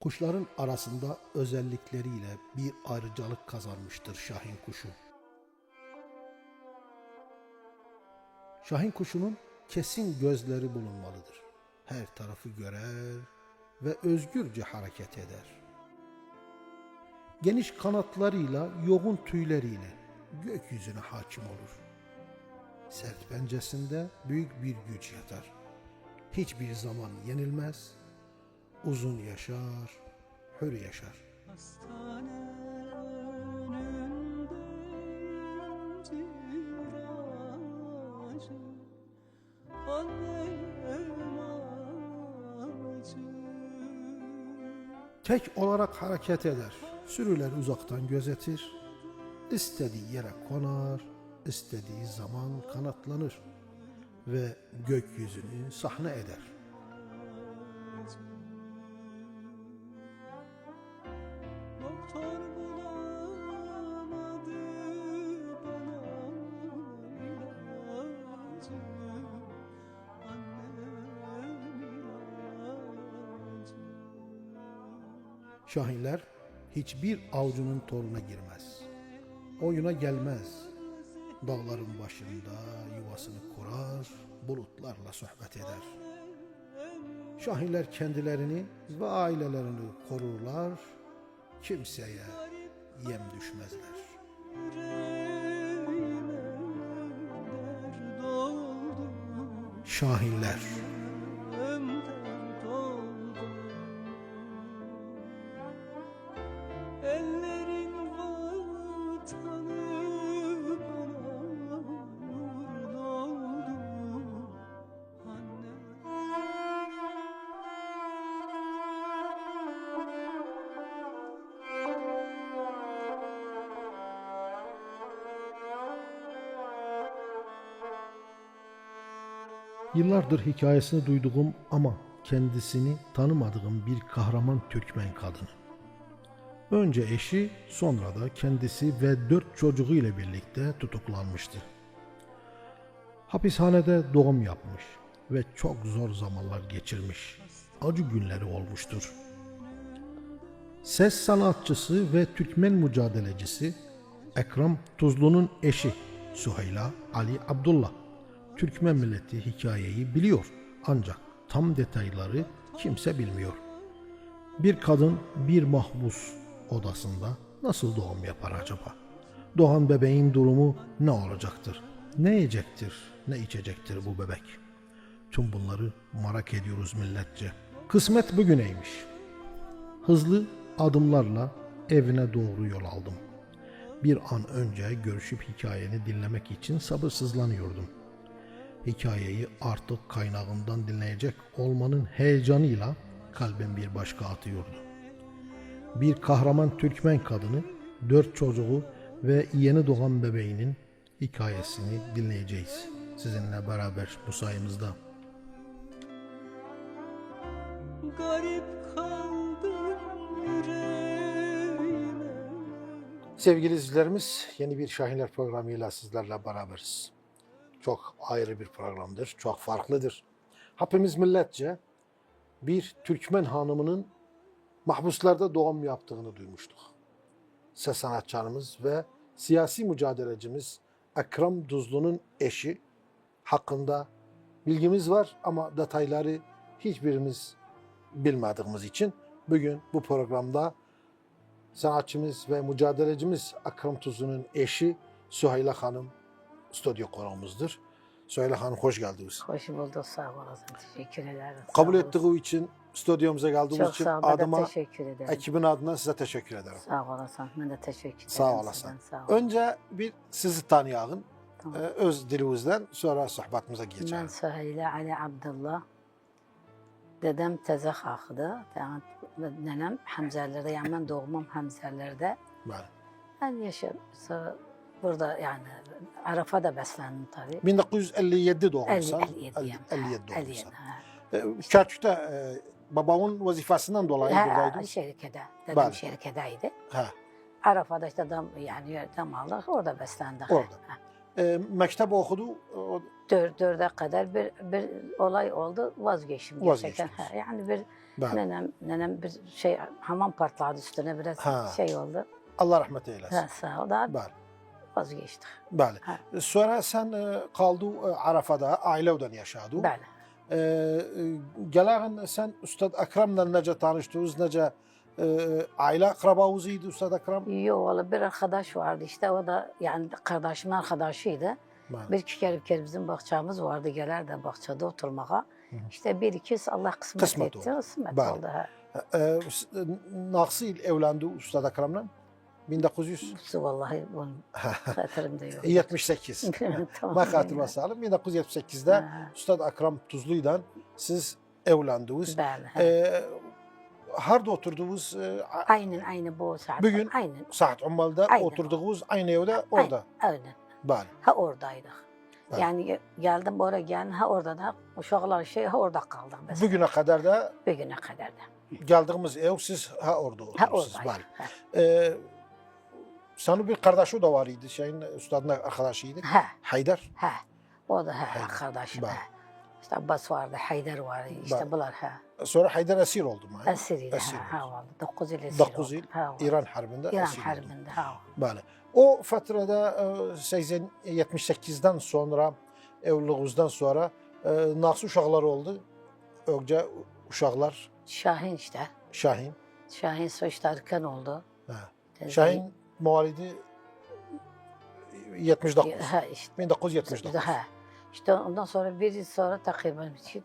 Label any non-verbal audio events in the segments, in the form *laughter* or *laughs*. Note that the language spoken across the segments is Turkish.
Kuşların arasında özellikleriyle bir ayrıcalık kazanmıştır Şahin kuşu. Şahin kuşunun kesin gözleri bulunmalıdır. Her tarafı görer ve özgürce hareket eder. Geniş kanatlarıyla, yoğun tüyleriyle gökyüzüne hakim olur. Sert pencesinde büyük bir güç yatar. Hiçbir zaman yenilmez, uzun yaşar, hür yaşar. Hastane annem acı. Tek olarak hareket eder, sürüler uzaktan gözetir, istediği yere konar, istediği zaman kanatlanır ve gökyüzünü sahne eder. Şahinler hiçbir avcunun toruna girmez. Oyuna gelmez. Dağların başında yuvasını kurar, bulutlarla sohbet eder. Şahinler kendilerini ve ailelerini korurlar, kimseye yem düşmezler. Şahinler Yıllardır hikayesini duyduğum ama kendisini tanımadığım bir kahraman Türkmen kadını. Önce eşi, sonra da kendisi ve dört çocuğu ile birlikte tutuklanmıştı. Hapishanede doğum yapmış ve çok zor zamanlar geçirmiş. Acı günleri olmuştur. Ses sanatçısı ve Türkmen mücadelecisi Ekrem Tuzlu'nun eşi Süheyla Ali Abdullah. Türkmen milleti hikayeyi biliyor ancak tam detayları kimse bilmiyor. Bir kadın bir mahpus odasında nasıl doğum yapar acaba? Doğan bebeğin durumu ne olacaktır? Ne yiyecektir, ne içecektir bu bebek? Tüm bunları merak ediyoruz milletçe. Kısmet bugüneymiş. Hızlı adımlarla evine doğru yol aldım. Bir an önce görüşüp hikayeni dinlemek için sabırsızlanıyordum. Hikayeyi artık kaynağından dinleyecek olmanın heyecanıyla kalbim bir başka atıyordu. Bir kahraman Türkmen kadını, dört çocuğu ve yeni doğan bebeğinin hikayesini dinleyeceğiz. Sizinle beraber bu sayımızda. Garip kaldım yüreğime Sevgili izleyicilerimiz yeni bir Şahinler programıyla sizlerle beraberiz. Çok ayrı bir programdır, çok farklıdır. Hepimiz milletçe bir Türkmen hanımının mahpuslarda doğum yaptığını duymuştuk. Ses sanatçımız ve siyasi mücadelecimiz Ekrem Duzlu'nun eşi hakkında bilgimiz var ama detayları hiçbirimiz bilmediğimiz için bugün bu programda sanatçımız ve mücadelecimiz Akram Tuzlu'nun eşi Süheyla Hanım stüdyo konuğumuzdur. Süheyla Hanım hoş geldiniz. Hoş bulduk, sağ olasın. Teşekkür ederim. sağ Kabul olun. ettiği için stüdyomuza geldiğiniz Çok için sağ ol, ben de adıma teşekkür ederim. ekibin adına size teşekkür ederim. Sağ olasın, ben de teşekkür ederim. Sağ olasın. sizden, Sağ olun. Önce bir sizi tanıyalım. Tamam. Ee, öz dilimizden sonra sohbetimize Ben geçelim. Süheyla Ali Abdullah. Dedem teze kalktı. Yani nenem Hamzerlerde, yani ben doğumum Hamzerlerde. Bəli. Ben yaşım. Burada yani Arafa'da beslendim tabii. 1957 doğumlusan. 50, 57 yani. 57 50, doğumlusan. ha. Ee, Kerkük'te e, babamın vazifesinden dolayı Ha, buradaydınız. şirkede. Dedem Bəli. şirkedeydi. Ha. Arafa'da işte dam, yani dam aldık, orada beslendik. Orada. Ha. E, mektep okudu. O, Dör, dörde kadar bir, bir olay oldu vazgeçtim. Vazgeçtiniz. Ha, Yani bir Bəli. Nenem, nenem bir şey hamam partladı üstüne biraz Ha. şey oldu. Allah rahmet eylesin. Ha, sağ ol da Bəli. Vazgeçtik. Bəli. Sonra sen e, kaldı e, Arafada, ailevden yaşadı. Bəli. E, e, Gələğin sen Ustad Akram'la nece tanıştınız, nece e, aile akrabavuz idi Ustad Akram? Yok valla bir arkadaş vardı işte o da yani kardeşimin arkadaşıydı. Bəli. Bir iki bir kere bizim bahçemiz vardı gelerdi bahçede oturmaya. İşte bir iki Allah kısmet, Kısmet etti. oldu. Kısmet Bəli. oldu. Ha. E, s- e, Nasıl evlendi Ustad Akram'la? 1978. Su vallahi bunun *laughs* hatırımda yok. 78. *laughs* Tamam. Ben hatırıma salım. 1978'de Ha. Ustad Akram Tuzlu'yla siz evlendiniz. Bəli. ha. E, harda oturdunuz? E, Aynen aynı bu saat. Bugün- Aynen. Saat Ummal'da Aynen. oturduğunuz aynı evde orada. Aynen. Bəli. Ha oradaydık. Evet. Yani ge- geldim oraya geldim ha orada da uşaklar şey ha orada kaldık biz. Bugüne kadar da Bir güne kadar da. geldiğimiz ev siz ha orada Ha oturursunuz. oradaydık. Senin bir kardeşi de var idi. Şeyin ustadın arkadaşıydı. Ha. Haydar. ha. O da ha, Haydar. kardeşim. Ha. İşte Abbas vardı, Haydar vardı. İşte Bəli. bunlar ha. Sonra Haydar esir oldu mu? Esiriydi Esir ha. Ha oldu. vallahi. Dokuz yıl esir 9 oldu. yıl Ha, vallahi. İran Harbi'nde İran esir oldu. Harbi'nde ha. Bəli. O fatrada e, 80 78'den sonra evliliğinizden sonra e, nasıl uşaqlar oldu? Önce uşaqlar Şahin işte. Şahin. Şahin soyuşta erken oldu. Ha. Şahin muhalidi 79. Ha işte. 1979. Ha. İşte ondan sonra bir yıl sonra takriben şey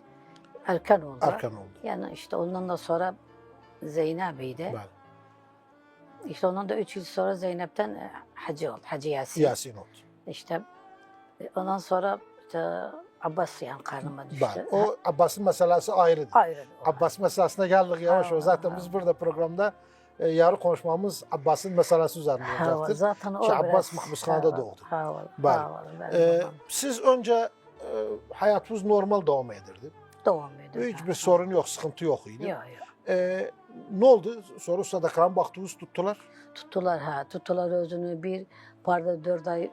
erken oldu. Erken oldu. Yani işte ondan da sonra Zeynep'iydi. Bəli. İşte ondan da üç yıl sonra Zeynep'ten e, Hacı oldu. Hacı Yasin. Yasin oldu. İşte e, ondan sonra işte Abbas yani karnıma düştü. Bəli. O Abbas'ın meselesi ayrıdır. Ayrı. Abbas meselesine geldik yavaş yavaş. Zaten ha. biz burada programda e, yarı konuşmamız Abbas'ın meselesi üzerine Ha, olacaktır. zaten o Ki Abbas mahpushanede ha, doğdu. Benim Ee, siz önce e, hayatınız normal devam edirdi. devam ediyor. Hiçbir sorun yok, sıkıntı yok idi. Yok yok. Ee, ne oldu? Sonra Akram baktınız tuttular. Tuttular ha. Tuttular özünü bir parda dört ay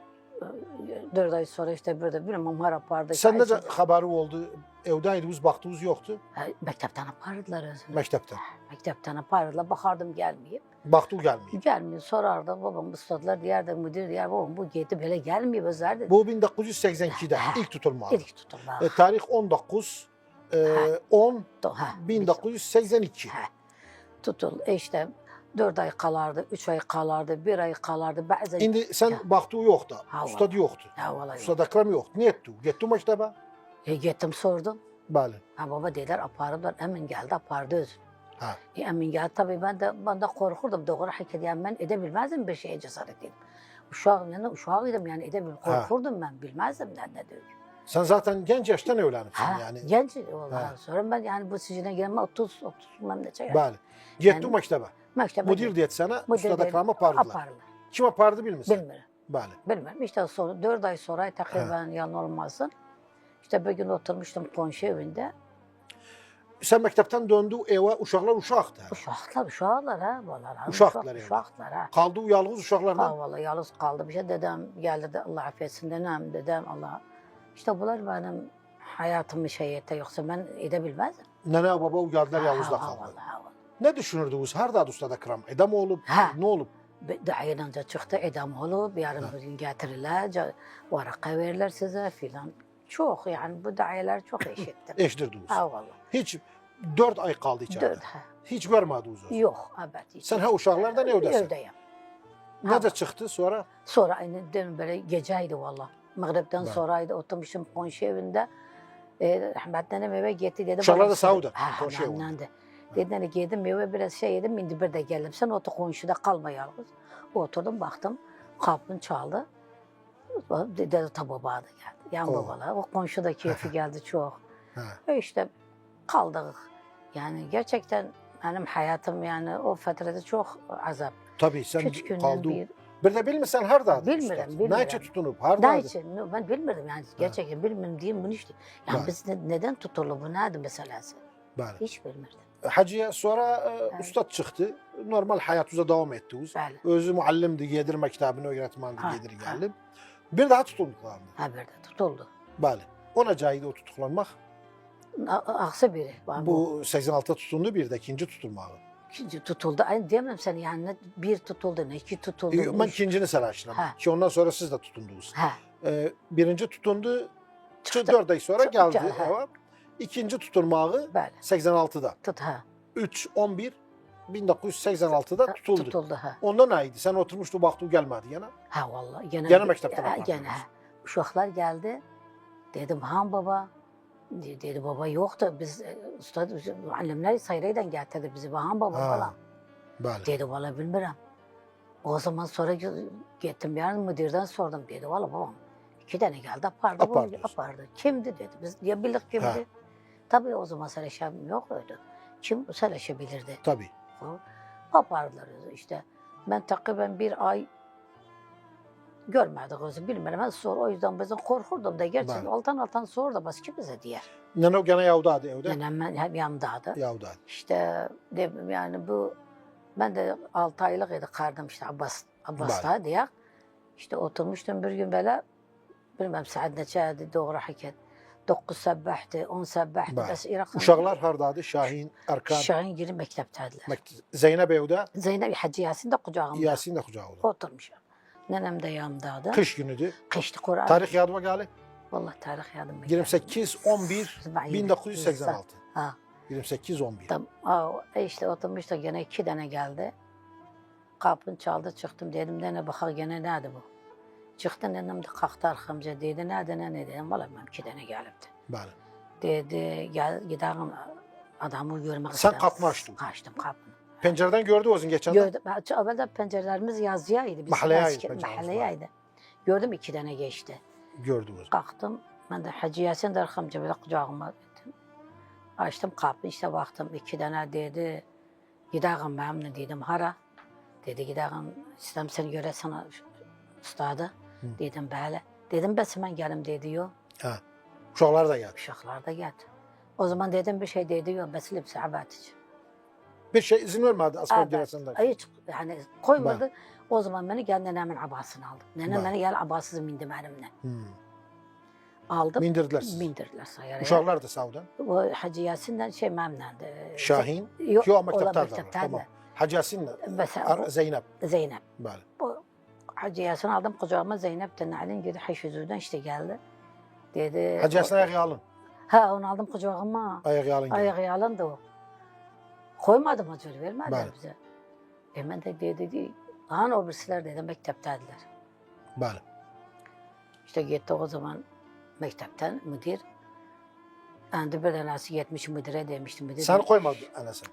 dört ay sonra işte burada bilmem hara parda. Sen de haberi oldu. Evdeydiniz, baktınız yoktu. Ha, Mektepten apardılar özünü. Mektepten. Mektepten apardılar. Bakardım gelmeyip. Baktı gelmiyor. Gelmiyor. Sorardı babam ustadılar. Diğerde müdür diğer babam bu gitti böyle gelmiyor dedi. Bu 1982'de ilk tutulma. İlk tutulma. E, tarih 19 e, Ha. 10 Ha, 1982. Ha. Tutul. E işte dört ay kalardı, üç ay kalardı, bir ay kalardı. Bazen... İndi sen Ha. baktığı yoktu. Ha, Ustad yoktu. Ya vallahi. Ustad Akram yoktu. Ne etti? Gitti mektebe. E, gittim sordum. Bəli. Ha baba dediler apardılar. Emin geldi apardı özünü. Ha. E, emin geldi tabii ben de ben de korkurdum. Doğru hareket yani ben edebilmezdim bir şeye cesaret edip. Uşağım yani uşağıydım yani edebil Ha. korkurdum ben bilmezdim ne ne diyor. Sen zaten genç yaştan evlenipsin Ha, yani. genç oldu. Ha. Sonra ben yani bu sicine girme 30 30 ben de şey. Bəli. Getdi Yani- mektebe. Müdür dedi sana, Müdür Ustad dedi, Akram'ı apardılar. apardılar. Kim apardı bilmirsən? Bilmiyorum. Bəli. Bilmem. İşte sonra dört ay sonra takriben yalan olmasın. İşte bir gün oturmuştum komşu evinde. Sən məktəbdən döndü evə, uşaqlar uşaqdı. Uşaklar, uşaklar ha. Vallahi, Uşaklar uşak, yani. Uşaklar ha. Qaldı yalnız uşaqlarla. Ha vallahi yalnız kaldı. Bir şey dedem geldi de Allah affetsin dedem, dedem Allah. İşte bunlar benim hayatımı şey etti. Yoksa ben edebilmezdim. Nənə, baba gəldilər Ha, yalnızda ha, qaldı. ha, vallahi. Nə düşünürdünüz? Hardadı Ustad Akram? Edam olub? Ha. Nə olub? Bir Dayınınca çıktı edam olup yarın bir gün getirirler. Varaka verirler size filan. Çok yani bu dayeler çok *laughs* eşittim. Eşidirdiniz. ha vallahi. Heç 4 ay qaldı içəridə. Dört ha. Heç görmədiniz onu. Yok abad hiç. Sən hə uşaqlardan evdəsən. Evdeyim. Necə çıxdı sonra? Sonra aynı dün böyle geceydi valla. Mağribden Ben- sonraydı oturmuşum komşu evinde. E, Ahmet nenem eve gitti dedi. Uşaklar da söyle- sağdı, Ha, komşu evinde. De. Dedi hani yedim eve biraz şey yedim indi bir de geldim. Sen otur komşuda kalma yalnız. Oturdum baktım kapın çaldı. Dedi ta baba da geldi. Yan Oh. babalar. O komşu da keyfi *laughs* geldi çok. Hə. E işte kaldık. Yani gerçekten benim hayatım yani o fatrada çok azap. Tabii Küçükünden qaldı. bir Bir də bilmirsən hardadı? Bilmirəm, bilmirəm. Nə üçün tutunub? Daha Hardadı? için no, ben bilmiyorum yani gerçekten bilmiyorum diyeyim bunu işte. Yani Evet. biz ne- neden tutuldu bu neydi meselesi? Bəli. Hiç bilmirdim. Hacıya sonra e, ustad çıxdı. Normal həyatınıza davam etdiniz. Bəli. Özü məktəbinə, öyrətmənidir, Ha, gedir, ha. gəlir. Bir daha tutuldular. Ha bir de tutuldu. Bəli. O necə idi o tutuqlanmaq? A- Aksa biri. Bu, bu Bu 86'da tutundu bir de ikinci tutulmağı. ikinci tutuldu. Aynı diyemem sen yani bir tutuldu ne iki tutuldu. Yok, Ben ikincini selaştım. Ha. Ki ondan sonra siz de tutundunuz. Ha, Ee, birinci tutundu, Çıktı. 4 ay sonra Çıktı, geldi. ha. İkinci tutulmağı böyle 86'da. tut ha. 3, 11, 1986'da tutuldu. Tutuldu ha. Ondan neydi? Sen oturmuştu baktı gelmedi yana. Ha vallahi gene Gene mektepten Ha. Gene. Uşaklar geldi. Dedim han baba. De- Dedi baba yoktu. Biz e, usta annemler sayraydan getirdi bizi. Han baba Ha. falan. Böyle. Dedi valla bilmiyorum. O zaman sonra gi- gittim yani müdürden sordum. Dedi valla babam iki tane geldi apardı. Apar bunu diyorsun. apardı. Kimdi dedi. Biz ya bildik kimdi. Ha. Tabii o zaman seleşem yoktu. Kim seleşebilirdi. Tabii. Apardılar işte. Ben takriben bir ay görmedik özü. Ben sor o yüzden bazen korkurdum da gerçekten Ben- altan altan sor da bas ki bize diye. Nene gene yavdadı evde. Nenem ben hep yanımdaydı. Yavdadı. İşte dedim yani bu ben de 6 aylık idi kardım işte Abbas Abbas'ta diye. İşte oturmuştum bir gün böyle bilmem saat neçeydi doğru hareket. 9 sabbahti, 10 sabbahti. Bəli. Bes Irak Uşaqlar hardadı? Şahin, Erkan, Şahin girip mektepteydiler. Mekt- Zeynep evde, Zeynep Hacı Yasin de kucağımda. Yasin de kucağında. Oturmuş. Nenem de yanımdaydı. Kış günüdür. Kıştı Kur'an. Tarih yadıma geldi. Vallahi tarih yadım. 28 11 1986. Ha. 28 11. Tam, e işte oturmuş da gene iki tane geldi. Kapın çaldı çıktım dedim nene bakar gene nerede bu? Çıktı nenem de kalktı arkamca dedi nerede ne ne dedim valla ben iki tane gelipti. Bəli. Dedi gel gidelim adamı görmek Sen istedim. kapını açtın. Kaçtım kapını. Pencereden gördü özün geçen. Gördüm. Ben- Evvelde pencerelerimiz yazıyaydı. Biz Mahalleyeydi eski- penceremiz, Mahalleyeydi. Gördüm iki tane geçti. Gördü özün. Kalktım. Ben de Hacı Yasin de arkamca böyle kucağıma ettim. Açtım kapıyı işte baktım iki tane dedi. Gidelim benimle dedim hara. Dedi seni göre sana ustadı. Dedim böyle. Dedim ben hemen gelim dedi yo. Ha. Uşaqlar da geldi. Uşaklar da geldi. O zaman dedim bir şey dedi yo. Bes lipsi abatici. Bir şey izin vermedi asker Evet. giresinden. Hiç yani koymadı. O zaman beni gel nenemin abasını aldım. Nenem Ben. beni gel abasız mindim benimle. Hmm. Aldım. Mindirdiler sizi. Bindirdiler sayaraya. Uşaqlar da sağdan. O Hacı Yasin'den şey memnundu. Şahin. Yok, Yo o da mektepte de. Tamam. Hacı Yasin'le. Zeynep. Zeynep. Bəli. Bu Hacı Yasin aldım kucağıma Zeynep de Nail'in gibi Haşüzü'den işte geldi. Dedi. Hacı Yasin ayağı alın. Ha onu aldım kucağıma. Alın. geldi. Ayağı alındı o. Koymadım acı vermedi Bəli. bize. Hemen de dedi, dedi Han o birisiler dedi mektepteydiler. Bəli. İşte gitti o zaman mektepten müdür. Endi bir tanesi gitmiş müdüre demişti. Müdür Səni qoymadı ələsən.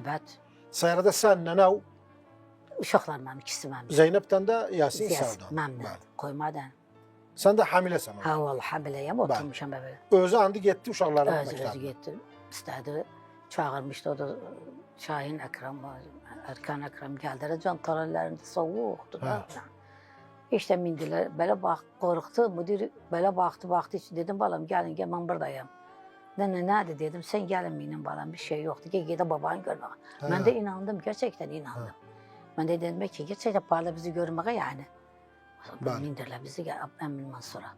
Evet. Sayarada sən, nənə, Uşaklar mənim ikisi mənim. Zeynep'ten de Yasin məmnun. Bəli. Koymadan. Sən də hamiləsən. Ha vallahi Bəli. oturmuşam böyle. Özü andi getdi uşaqların Özü özü məktəbinə. gitti. İstedi. Çağırmıştı o da Şahin Ekrem, Erkan Ekrem geldiler. Can talallarında soğuktu. da. İşte mindiler. Böyle bak, korktu. Müdür böyle baktı baktı. Dedim balam gelin gel ben buradayım. Ne nerede dedim sen gelin benim balam bir şey yoktu. Gel gide babanı. Ben Ha. de inandım gerçekten inandım. Ben de dedim ki gerçekten parla bizi görmeye yani. Bəli. Mindirler bizi gel Emin Mansur'a.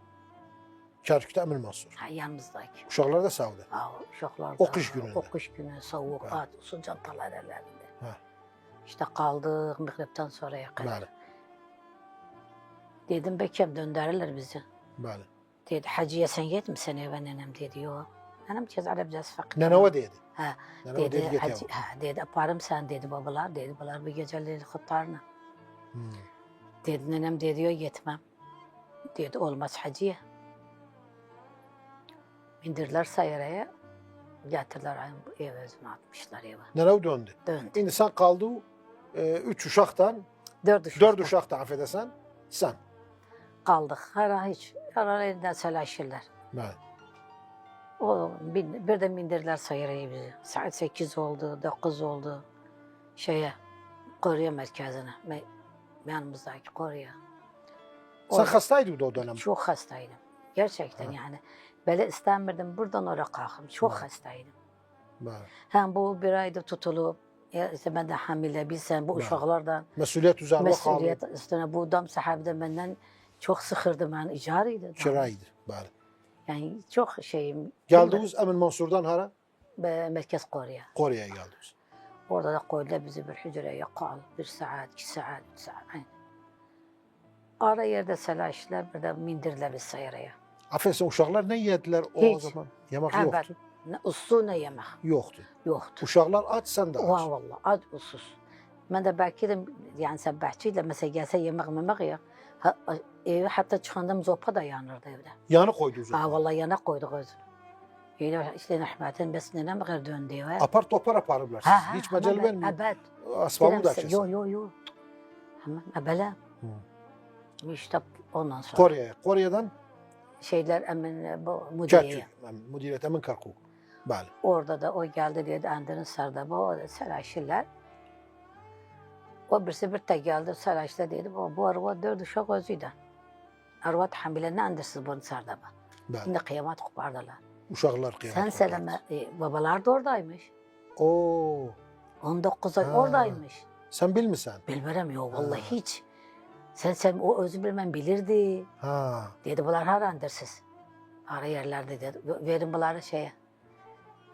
Kərkükdə Əmir Mansur. Ha, yanımızdaki. Uşaqlar da sağdı. Ha, uşaklarda. O kış gününde. O kış günü soğuk, Ha. at, su cantalar ellerinde. Ha. İşte kaldık mıhripten sonraya kadar. Bəli. Dedim bekem döndürürler bizi. Bəli. Dedi Hacı'ya sen gitmişsin eve nenem dedi yo. Nenem kez Arapçası fakir. Nənə o deydi. Ha, o dedi, getə. ha, dedi aparım sen dedi babalar dedi babalar bir geceleri kutlarına. Hmm. Dedi nenem dedi yo gitmem. Dedi olmaz Hacı'ya. Bindirdiler sayaraya. Getirdiler ev özüne atmışlar eve. O döndü. Döndü. İndi sən qaldı 3 uşaqdan, Dört uşak. 4 uşaqdan affedəsən, sən. kaldık. Hara hiç. Hara elinden selaşırlar. Bəli. O bir, bir de bindirdiler sayırayı bizi. Saat sekiz oldu, dokuz oldu. Şeye, Koruya merkezine. Me, yanımızdaki Koruya. Sən Orada xəstəydin o dönəm. çok hastaydım. Gerçekten Ha. yani. Böyle istemirdim. Buradan oraya kalkım. Çok Ha. hastaydım. Bəli. Hem bu bir ayda tutulup, ya işte ben de hamile bilsen bu Ha. uşaklardan Məsuliyyət üzərimə mesuliyet üstüne bu dam sahibi de benden çok sıkırdı ben icarıydı. Kira idi. Yani çok şeyim. Geldiniz Emin Mansur'dan hara? Be- Merkez Kore'ye. Kore'ye geldiniz. Orada da koydular bizi bir hücreye kal. Bir saat, iki saat, üç saat. Aynen. Ara yerde selaşlar, bir de mindirdiler biz sayaraya. Affedersin uşaklar ne yediler o Hiç. zaman? Yemek Evet. yoktu. Ne uslu ne yemek Yoktu. yoktu. Uşaklar aç sen de aç. Valla ad usus. Ben de belki de yani sen bahçeyle mesela gelse yemek memek ya. Ha, eve hatta çıkandım zopa da yanırdı evde. Yanı koydunuz. Ha vallahi yana koyduk özünü. Öyle işte Ahmet'in besine mi kadar döndü eve. Apar topar aparırlar siz. Ha, ha, Hiç ben- vermiyor. Evet. Asfabı da açıyorsun. Yo yo yo. Ama ebele. İşte ondan sonra Kore'ye. Kore'den şeyler emin bu müdüreye. Müdüriyet Emin Karkuk. Bəli. Orada da o geldi dedi Ender'in sardaba o da selaşırlar. O birisi bir tek geldi selaşta dedi bu, bu arva dört uşak özüydü. Arvat hamile ne Ender'siz bunu sardaba. Bəli. Şimdi kıyamet kopardılar. Uşaklar kıyamet. Sen seleme e, babalar da oradaymış. Oo. 19 ay Ha. oradaymış. Sen bilmisən? Bilmem yok vallahi Ha. hiç. Sen sen o özü bilmem bilirdi. Ha. Dedi bunlar har Ender'siz. Ara yerlerde dedi. Verin bunları şeye.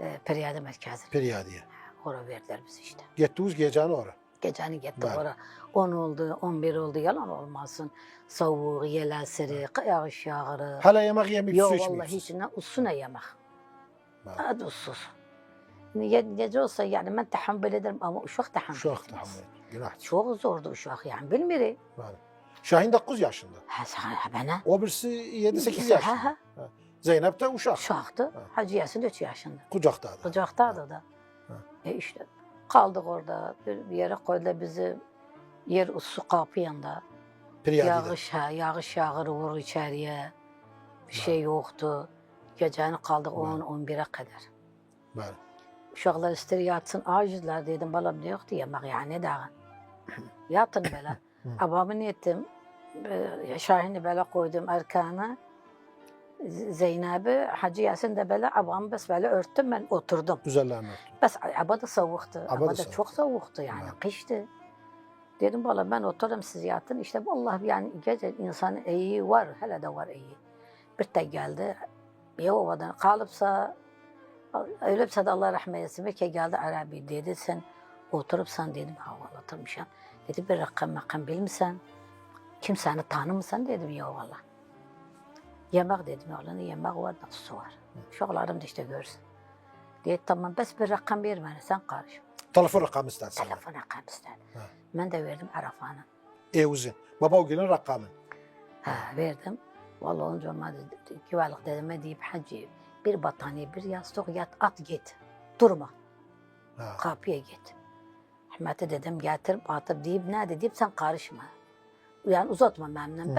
E, Periyade merkezi. Periyadiye. Oraya verdiler biz işte. Getdiniz gecəni ora. Geceni gitti Bəli. oraya. 10 oldu, 11 oldu yalan olmasın. Soğuğu, yelesiri, yağış yağırı. Hələ yemək yeməyib Yok su vallahi içmiyorsunuz. hiç ne usuna yemek. Bəli. Hadi. Ge- Gece olsa yani ben tahammül ederim ama uşak tahammül Uşaq etmez. təhammül. Günahdır. Çok zordu uşak yani bilmiyorum. Bəli. Şahin 9 yaşında. Ha, ha bana. O birisi 7-8 İkisi, yaşında. Ha, ha. Zeynep de uşaq. Uşaktı. Ha. Hacı Yasin 3 yaşında. Kucaqdadır. Kucaktaydı da. Ha. E işte kaldık orada. Bir bir yere koydular bizi. Yer su kapı yanında. Yağış ha, yağış yağır vur içeriye. Bir şey yoktu. Geceni kaldık 10-11'e kadar. Bəli. Uşaklar ister yatsın acizler dedim balam ne yoktu yemek yani daha. Yatın böyle. *laughs* Abamı ettim. Şahin'i böyle koydum arkana. Zeynep'i Hacı Yasin de böyle abamı bes böyle örttüm ben oturdum. Üzərlərini örtdü. Bes aba da soğuktu. Aba da da soğuk. çok soğuktu yani Evet. kıştı. Dedim valla ben otururum siz yatın. İşte vallahi yani gece insan iyi var. Hele de var iyi. Bir tek geldi. Bir ovadan kalıpsa ölüpse de Allah rahmet etsin. Bir geldi Arabi dedi sen oturupsan dedim ha valla oturmuşum. Dedi bir rakam makam bilmişsen. Kimseni tanımısan dedim ya valla. Yemek dedim oğlum yemek var da su var. Uşaklarım da işte görsün. Dedi tamam bes bir rakam ver bana sen karış. Telefon rəqamı istənsən. Telefon rakam istedi. Ha. Ben de verdim Arafan'ı. Evuzin. Baba o gelin rəqamı. Ha, verdim. Vallahi onca olmadı. Güvenlik dedeme deyip hacı bir battaniye bir yastık yat at git. Durma Ha. kapıya git. Ahmet'e dedim getirip atıp deyip ne deyip sen karışma. Yani uzatma memnun Hı.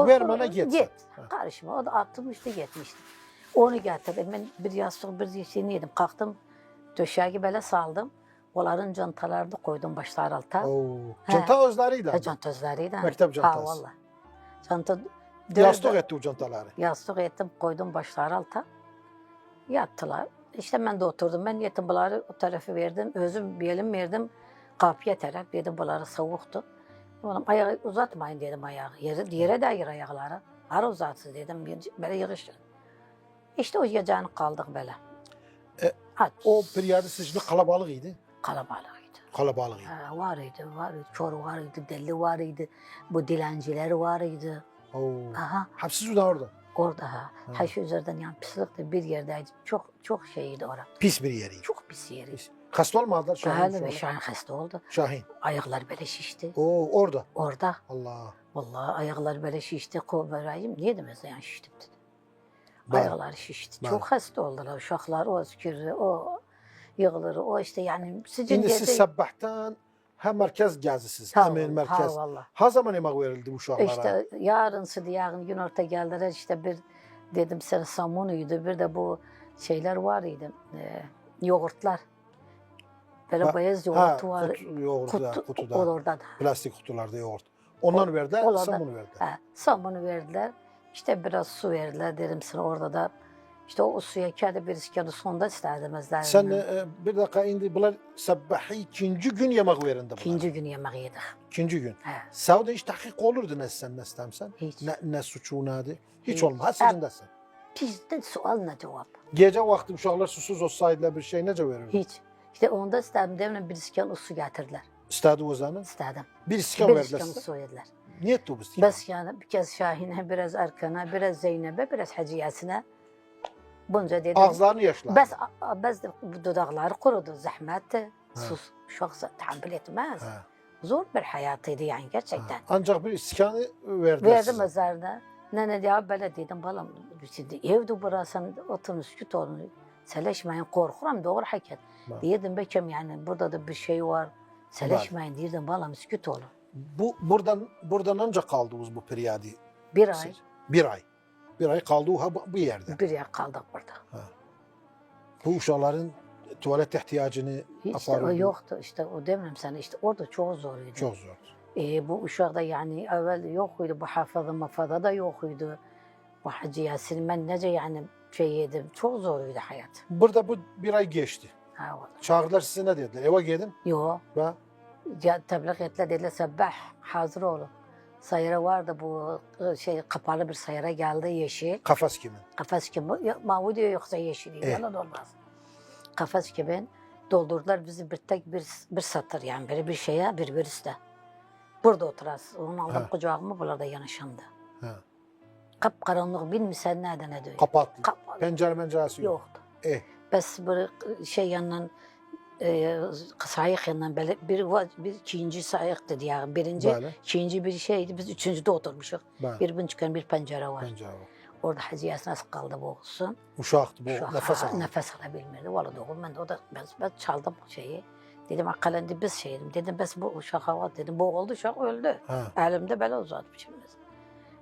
Bes. Ver bana sen. Git. Ha. Karışma. O da atmıştı gitmişti. Onu getirdim. Ben bir yastık bir şeyini yedim. Kalktım döşeği böyle saldım. Onların contalarını koydum başlar alta. Oo. Ha. Canta özləri Ha, idi. Contözleriydi. Mektep Ha contası. valla. Çanta Yastık etdi o cantaları. Yastık ettim koydum başlar alta. Yattılar. İşte ben de oturdum. Ben yetim bunları o tarafı verdim. Özüm bir elim verdim. Kapıya taraf dedim bunları soğuktu. Oğlum ayağı uzatmayın dedim ayağı. Yere, yere değir ayakları. Ara uzatsın dedim. Bir- Böyle yığışın. İşte o geceni kaldık böyle. E, Aç. O kalabalık idi. kalabalıydı. Kalabalık idi. Ha, var idi, var idi. Çor var idi, deli var idi. Bu dilenciler var idi. Oo. Aha. Hapsiz da orada. Orada ha. Ha. Ha şu üzerden yani pislikti bir yerdeydi. Çok çok şeydi orada. Pis bir yeriydi. Çok pis yeri. Pis. Hasta olmadılar Şahin. Ve sonra. Şahin hasta oldu. Şahin. Ayaklar böyle şişti. Oo orada. Orada. Allah. Vallahi ayaklar böyle şişti. Kovarayım. Niye demez yani şiştim dedi. Ayaklar şişti. Bəli. Çok hasta oldular. Uşaklar o öskürü, o yığılırı, o işte yani sizin İndi siz sabahtan ha mərkəz gəzisiz. Həmin Ha mərkəz. valla. Ha zaman yemək verildi bu uşaqlara? İşte yarınsı yarın gün orta geldiler işte bir dedim sana samunuydu bir de bu şeyler var idi e, yoğurtlar. Böyle beyaz yoğurt var. Yoğurtda, Kutu, kutuda. da. Plastik kutularda yoğurt. Ondan O- verdiler, onlardan- samunu verdiler. Ha, samunu verdiler. İşte biraz su verdiler dedim sana orada da. İşte o suya kağıdı bir iskele sonda isterdimizler. Sen e, bir dakika indi bunlar sabahı ikinci gün yemek verindi bunlar. İkinci gün yemek yedik. İkinci gün. Ha, Savda hiç tahkik olurdu ne sen ne istemsen. hiç. Ne, ne suçu nedir? Hiç, Hiç. olmaz. Sizindesin. Bizde sual ne cevap? Gece vakti uşaklar susuz olsaydılar bir şey nece verirdi? Hiç. İşte onda istedim demle bir iskan su getirdiler. İstedi o zaman. İstedim. Bir iskan Bir verdiler iskan size. su yediler. Niye iskan? Bes yani bir kez Şahin'e, biraz Erkan'a, biraz Zeynep'e, biraz Haciyesine. Bunca dedim. Ağızlarını yaşlar. Bes, bes dudakları kurudu, zahmetti. Sus, çok tahammül etmez. Ha, Zor bir hayatıydı yani ha. gerçekten. Ancak bir iskanı verdiler Verdim özlerine. Nene diye böyle dedim balam. Şimdi evde burası oturmuş süt olun. Seleşmeyin korkuram doğru hakikat. Bak. Dedim bekim yani burada da bir şey var. Seleşmeyin dedim balam süt olun. Bu buradan buradan ancak kaldınız bu periyadi. Bir ay, Siz. Bir ay. Bir ay kaldı ha bu yerde. bir ay kaldık burada. Bu uşakların tuvalet ihtiyacını Hiç de o yoktu işte o demem sana işte orada çok zoruydu. Çok zor. E, bu uşakta yani evvel yokuydu bu hafıza mafada da yokuydu. Bu Hacı Yasin ben nece yani yedim çok zoruydu hayat. Burada bu bir ay geçti. Ha, vallahi. Çağırdılar size ne dediler? Eve gelin Yok. ve Ya tebliğ ettiler dediler sabah hazır olun. Sayıra vardı bu e, şey kapalı bir sayıra geldi yeşil. kafes kimin? Kafes kimi? Yok, mavi diyor yoksa yeşil diyor. Eh. Yalan olmaz. Kafes kimin? Doldurdular bizi bir tek bir, bir satır yani biri bir şeye bir birisi de. Burada oturasın. Onu aldım kucağıma burada yanışımdı. Ha. Kapkaranlık bilmişsen nereden ne diyor. Kapatlı. Kapalı. Pencere menceresi yok. Yoktu. Eh. Bes bir şey yanından e, sayık yanından böyle bir, bir ikinci dedi yani. Birinci, Böyle. ikinci bir şeydi. Biz üçüncüde oturmuşuz. Böyle. Bir bin çıkan bir pencere var. Pencere var. Orada Hacı nasıl kaldı bu olsun. Uşaktı bu. Nefes ha, aldı. Nefes alabilmedi. Valla doğum ben de o da ben, ben çaldım şeyi. Dedim akalendi biz şeydim. Dedim bes bu uşak hava dedim. Bu oldu uşak öldü. Ha. Elimde böyle uzatmışım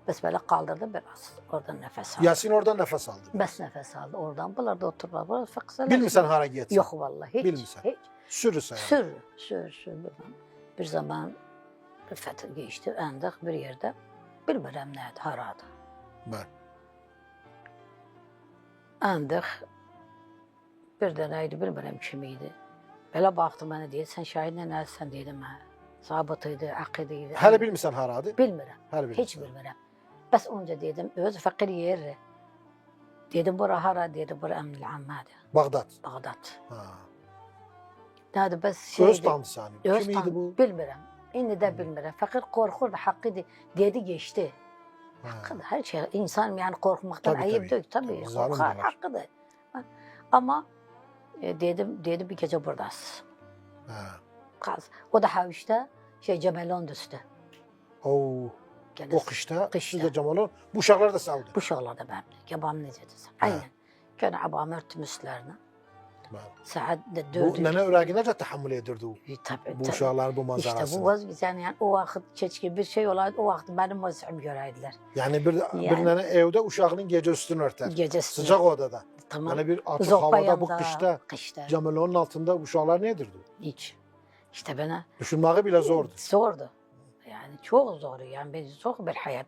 biz. Bes böyle kaldırdı biraz. Oradan nefes aldı. Yasin oradan nefes aldı. Bes nefes aldı. Oradan bunlar da oturdular. Burada fıksalar. Bilmiyorsan gitsin. Yok vallahi hiç. Bilmiyorsan. Hiç. Sürürsen. Sür, sür, sür. bilmem. Bir zaman bir fethi geçti. Endik bir yerde. Bilmirəm nədir, harada. Ben. Endik. Bir dənə idi, bilmirəm kim idi. Belə baxdı mənə deyir, sən şahidlə nəsən dedim hə. Zabit idi, akid idi. Hele bilmiyorsan haradı. Bilmirəm, heç bilmirəm. Bəs onca dedim, öz fakir yeri. Dedim, bura hara, dedi, bura Əmnil Ammadır, Bağdat. Bağdad. Ha. Şeydi. Öztan sani. Öz Kim idi tan- bu? Bilmirəm. İndi də bilmirəm. Fakir qorxurdu, haqqıdır. Dedi, geçti. Ha. Hakkıdır. Her şey insan yani korkmaktan Tabii, ayıp değil tabii. Korkar, de hakkıdır. Ha, Ama e, dedim dedi bir gece buradasın. Ha. Kaz. O da havişte şey Cemalon üstü. Oo. O kışta, Kışta. siz de Cemal'ın. Bu uşaklar da savdı. bu şoğlarda ben. Kebam ne dediysen. Aynen. Gene abam örtüm üstlerine. Ben. Saat de Bu dördü. nene öğrenci nece tahammül edirdi? E, Tabii, Bu uşaklar bu İşte manzarasını. bu vazgeç yani, yani o vakit keşke bir şey olaydı o vakit benim vazifemi göreydiler. Yani bir, bir Yani. nene evde uşağının gece üstünü örter. Gecesi. Sıcak odada. Tamam. Yani bir açık havada bu kışta Kışta. Cemal'ın altında uşaklar nedirdi? Hiç. İşte bana Düşünmeyi bile zordu. Zordu. Yani çok zor yani ben çok bir hayat.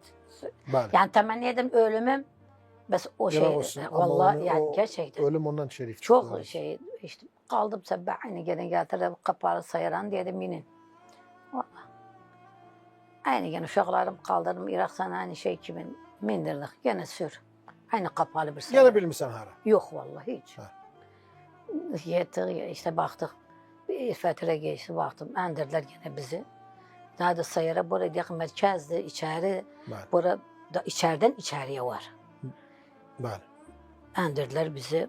Ben. Yani temenni edem ölümüm. Bes o şey vallahi onu- yani o gerçekten Ölüm ondan şerif. çok çıktı. şey işte kaldım sabah aynı gene getirdim kapalı sayaran dedim minin. Vallahi. Aynı gene uşaklarım kaldırdım Irak'tan aynı şey kimin mindirdik gene sür. Aynı kapalı bir sayaran. Gene bilmişsen hara. Yok vallahi hiç. Ha. Yettik işte baktık. Bir fetire geçti baktım. Endirdiler gene bizi. Daha da sayara buraya yakın merkezdi. içeri. Ben. Burada da içeriden içeriye var. Ben. Endirdiler bizi.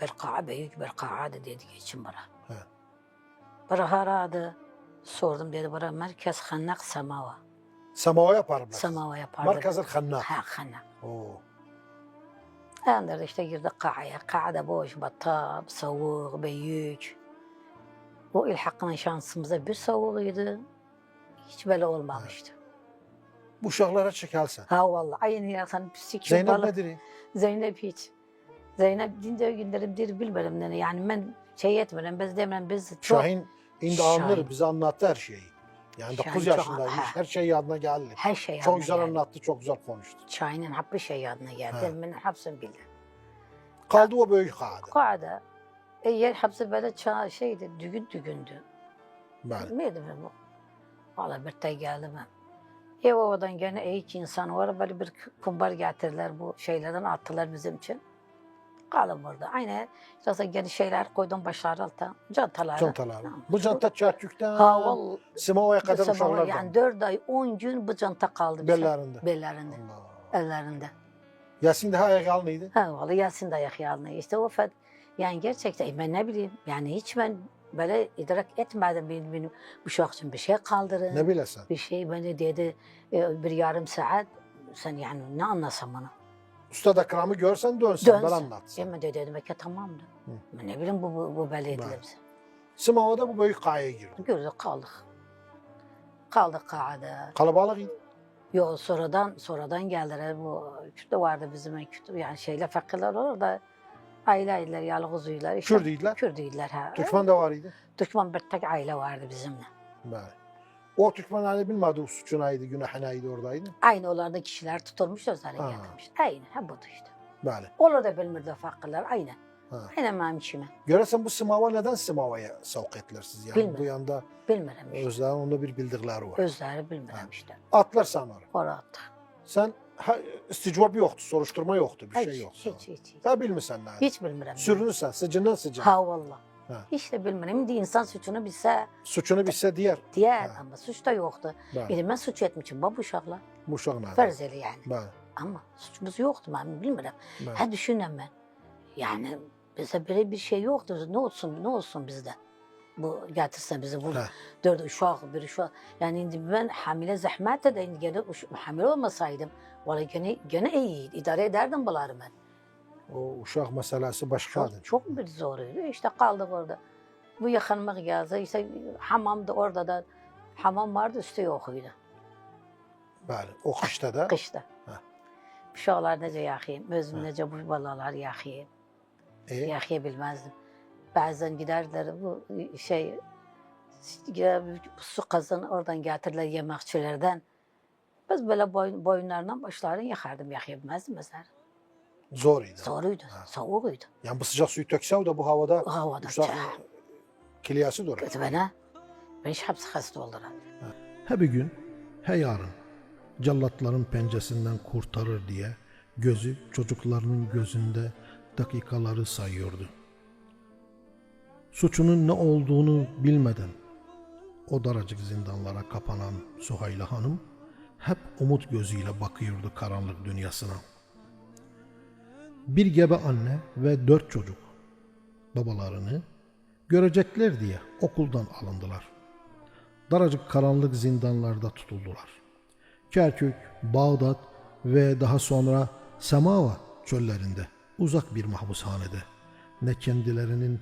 Bir kağa büyük bir kağa dedi geçin bura. He. Bura haradı. Sordum dedi bura merkez hannak samava. Samava yaparım. Samava yapardı. Merkezil hannak. Ha hannak. Oo. Endirdi işte girdik kağaya. Kağada boş, batap, soğuk, büyük. O ilhakla şansımıza bir soğuğuydu. Hiç böyle olmamıştı. Bu uşaklara çekelsen. Ha vallahi aynı ya sen pislik Zeynep balık- nedir? Zeynep hiç. Zeynep dinde günlerim dir bilmiyorum ne yani ben şey etmiyorum biz demem biz çok Şahin indi anlar bize anlattı her şeyi. Yani Şahin 9 çok- yaşındaymış. ha. Her şey yadına geldi. her şey Çok güzel geldi. anlattı, çok güzel konuştu. Şahin'in hakkı şey yadına geldi. Ha. Ben hapsını bildim. Kaldı o büyük kağıdı. Kağıda e, yer hapsi böyle çağ şeydi dügün dügündü. Ben. Bilmiyordum ben bu. Valla bir tek geldi ben. Ev ovadan gene iyi ki insan var. Böyle bir kumbar getirdiler bu şeylerden attılar bizim için. Kalın burada. Aynı işte gene şeyler koydum başları altına. Cantaları. Çantalar. Tamam. Bu canta Çerkük'ten Ha. Simova'ya kadar uşaklardan. yani 4 ay 10 gün bu canta kaldı. Bellerinde. Bellerinde. Allah. Ellerinde. Yasin daha ayakalıydı. Ha vallahi Yasin dayak yalını. İşte o fed yani gerçekten e, ben ne bileyim yani hiç ben böyle idrak etmedim benim, benim bu şahs için bir şey kaldırın. Ne bilesin? Bir şey bana dedi e, bir yarım saat sen yani ne anlasam bana. Usta da kramı görsen dönsen, ben Dönsün. anlatsın. Ama dedi dedim ki tamamdı. Hı. Ne bileyim bu, bu, bu belli edilir bize. Simova'da bu büyük kayaya girdi. Gördük kaldık. Kaldık kağıda. Kalabalık Yo sonradan sonradan geldiler bu kütü vardı bizim kütü yani şeyle fakirler olur da aile aileler yalnız uyular. İşte, Kürdüydüler. Kürdüydüler ha. Türkmen de var idi. Türkmen bir tek aile vardı bizimle. Bəli. O Türkmen hani bilmedi o suçunaydı, günahınaydı oradaydı. Aynı onlarda kişiler tutulmuş özleri Ha. getirmiş. Aynı ha budur işte. Bəli. Olur da bilmirdi fakirler aynı. Ha. Aynı benim içime. Görəsən bu Simava neden Simava'ya savq ettiler siz yani? Bilmiyorum. Bu yanda Bilmiyorum işte. özlerinin onda bir bildikleri var. Özleri bilmiyorum Ha. işte. Atlar sanarım. Orada. Sen ha, isticvab yoktu, soruşturma yoktu, bir şey yoktu. hiç, hiç, hiç. Ya bilmirsən nə? Hiç bilmiyorum. Sürünürsən, sıcından sıcın. Ha valla. Ha. Hiç de bilmiyorum. Şimdi insan suçunu bilse Suçunu bilsə deyər. diğer Ha. ama suç da yoktu. Bəli. Ben suç etmişim bu uşakla. Bu uşaq nədir? Farz eli yani. Bəli. Ama suçumuz yoktu ben bilmiyorum. bəli. Ha düşünüyorum ben. Yani bize böyle bir şey yoktu. Ne olsun ne olsun bizde. Bu getirse bize bu dört uşak bir uşak. Yani indi ben hamile zahmet de indi gene hamile olmasaydım. Valla gene, gene iyi idare ederdim bunları ben. O uşaq məsələsi başqadır. Çok, çok bir zoruydu. İşte kaldık orada. Bu yakınmak geldi. İşte hamamda orada da hamam vardı üstü yokuydu. Bəli. O qışda da Kışta. Ha. Uşaklar nece yakayım, özüm Ha. nece bu balalar yakayım. e, Yakayabilmezdim. Bazen giderler bu şey ya bu su kazanı oradan getirirler yemekçilerden. Biz böyle boyun, boyunlarından başlarını yakardım, yakayabilmezdim mesela. zor idi. Zoruydu, Ha. soğukuydu. Yani bu sıcak suyu töksə o da bu havada Havada uşaq çağ. kiliyası durur. Kötü bana. Ben hiç hapse hasta oldular. He bir gün, he yarın cellatların pençesinden kurtarır diye gözü çocuklarının gözünde dakikaları sayıyordu. Suçunun ne olduğunu bilmeden o daracık zindanlara kapanan Suhayla Hanım hep umut gözüyle bakıyordu karanlık dünyasına. Bir gebe anne ve dört çocuk babalarını görecekler diye okuldan alındılar daracık karanlık zindanlarda tutuldular. Kerkük, Bağdat ve daha sonra Semava çöllerinde uzak bir mahpushanede ne kendilerinin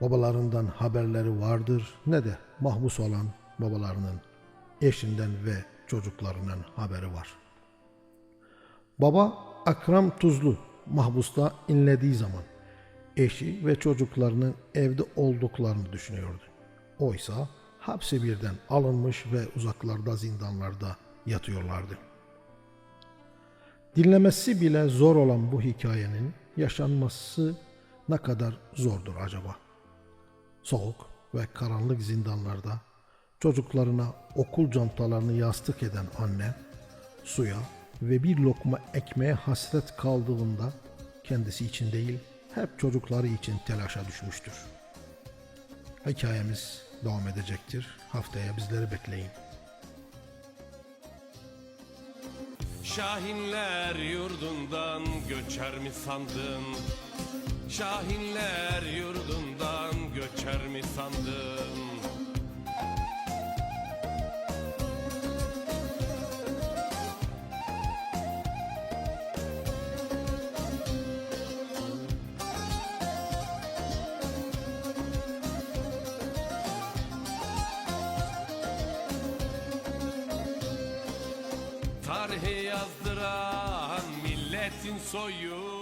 babalarından haberleri vardır ne de mahpus olan babalarının eşinden ve çocuklarından haberi var. Baba Akram Tuzlu mahpusta inlediği zaman eşi ve çocuklarının evde olduklarını düşünüyordu. Oysa hapse birden alınmış ve uzaklarda zindanlarda yatıyorlardı. Dinlemesi bile zor olan bu hikayenin yaşanması ne kadar zordur acaba? Soğuk ve karanlık zindanlarda çocuklarına okul çantalarını yastık eden anne suya ve bir lokma ekmeğe hasret kaldığında kendisi için değil hep çocukları için telaşa düşmüştür. Hikayemiz devam edecektir. Haftaya bizleri bekleyin. Şahinler yurdundan göçer mi sandın? Şahinler yurdundan göçer mi sandın? Tarihi yazdıran milletin soyu